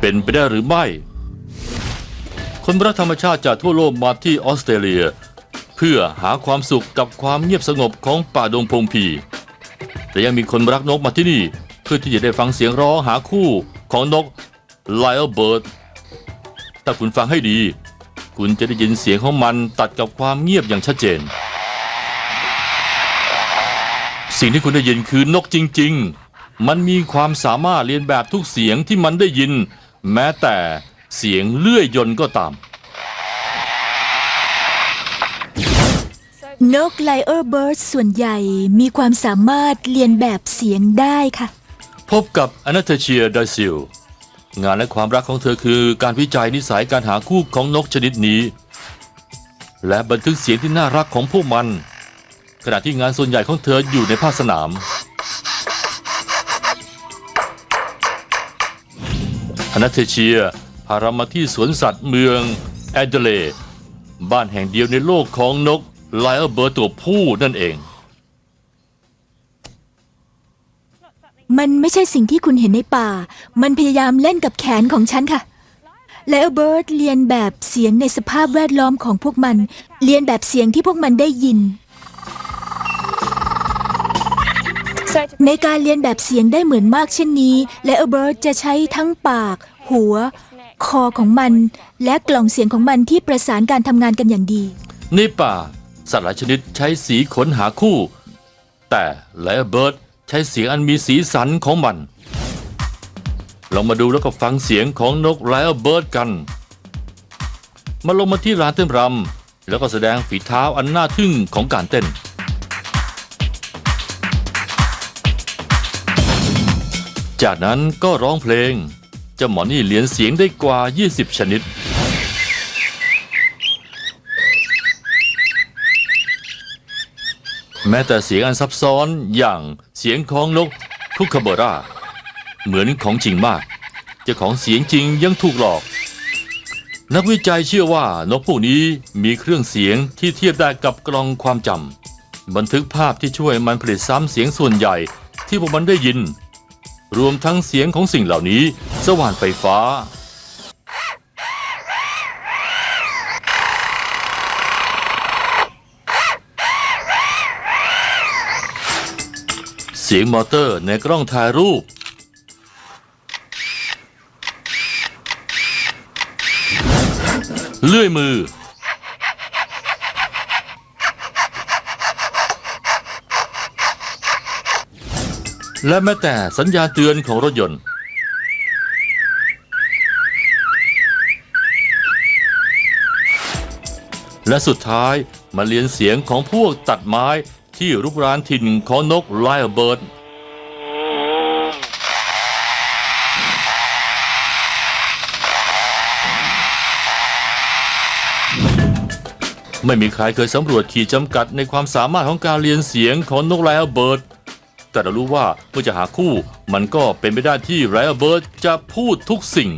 เป็นไปได้หรือไม่ คนรักธรรมชาติจากทั่วโลกมาที่ออสเตรเลีย เพื่อหาความสุขกับความเงียบสงบของป่าดงพงพี แต่ยังมีคนรักนกมาที่นี่ เพื่อที่จะได้ฟังเสียงร้องหาคู่ของนกไลอ b เบิร์ดถ้าคุณฟังให้ดี คุณจะได้ยินเสียงของมันตัดกับความเงียบอย่างชัดเจน สิ่งที่คุณได้ยินคือนกจริง ๆ มันมีความสามารถเรียนแบบทุกเสียงที่มันได้ยิน แม้แต่เสียงเลื่อยยนต์ก็ตาม นกไลเออร์เบิร์ดส่วนใหญ่มีความสามารถเรียนแบบเสียงได้ค่ะ พบกับอนาเทเชียไดซิล งานและความรักของเธอคือการวิจัยนิสัยการหาคู่ของนกชนิดนี้ และบันทึกเสียงที่น่ารักของพวกมัน ขณะที่งานส่วนใหญ่ของเธออยู่ในภาคสนาม อนาเทเชีย พาเรามาที่สวนสัตว์เมืองแอดเดเลดบ้านแห่งเดียวในโลกของนกไลอ b เบิร์ตัวผู้นั่นเอง มันไม่ใช่สิ่งที่คุณเห็นในป่า มันพยายามเล่นกับแขนของฉันค่ะไลเออร์เบิร์ดเรียนแบบเสียงในสภาพแวดล้อมของพวกมัน เรียนแบบเสียงที่พวกมันได้ยิน ในการเรียนแบบเสียงได้เหมือนมากเช่นนี้ และเออร์เบิร์ดจะใช้ทั้งปาก หัว คอของมัน และกล่องเสียงของมันที่ประสานการทำงานกันอย่างดี ในป่า สัตว์หลายชนิดใช้สีขนหาคู่ แต่ไลอเบิร์ดใช้เสียงอันมีสีสันของมันลองมาดูแล้วก็ฟังเสียงของนกไลอ b เบิร์ดกัน มาลงมาที่ร้านเต้นรำแล้วก็แสดงฝีเท้าอันน่าทึ่งของการเต้น จากนั้นก็ร้องเพลงเจ้าหมอนี่เลียนเสียงได้กว่า 20 ชนิด แม้แต่เสียงอันซับซ้อนอย่างเสียงของนกคุคาเบราเหมือนของจริงมากเจ้าของเสียงจริงยังถูกหลอก นักวิจัยเชื่อว่านกพวกนี้มีเครื่องเสียงที่เทียบได้กับกลองความจำบันทึกภาพที่ช่วยมันผลิตซ้ำเสียงส่วนใหญ่ที่พวกมันได้ยิน รวมทั้งเสียงของสิ่งเหล่านี้ สว่านไฟฟ้า เสียงมอเตอร์ในกล้องถ่ายรูป เลื่อยมือ และแม้แต่สัญญาณเตือนของรถยนต์ และสุดท้ายมาเรียนเสียงของพวกตัดไม้ที่รุกรานถิ่นของนกไลอ b เบิร์ดไม่มีใครเคยสำรวจขีดจำกัดในความสามารถของการเรียนเสียงของนกไลอ b เบิร์ด แต่เรารู้ว่าเมื่อจะหาคู่ มันก็เป็นไปได้ที่ไรอ์เบิร์ตจะพูดทุกสิ่ง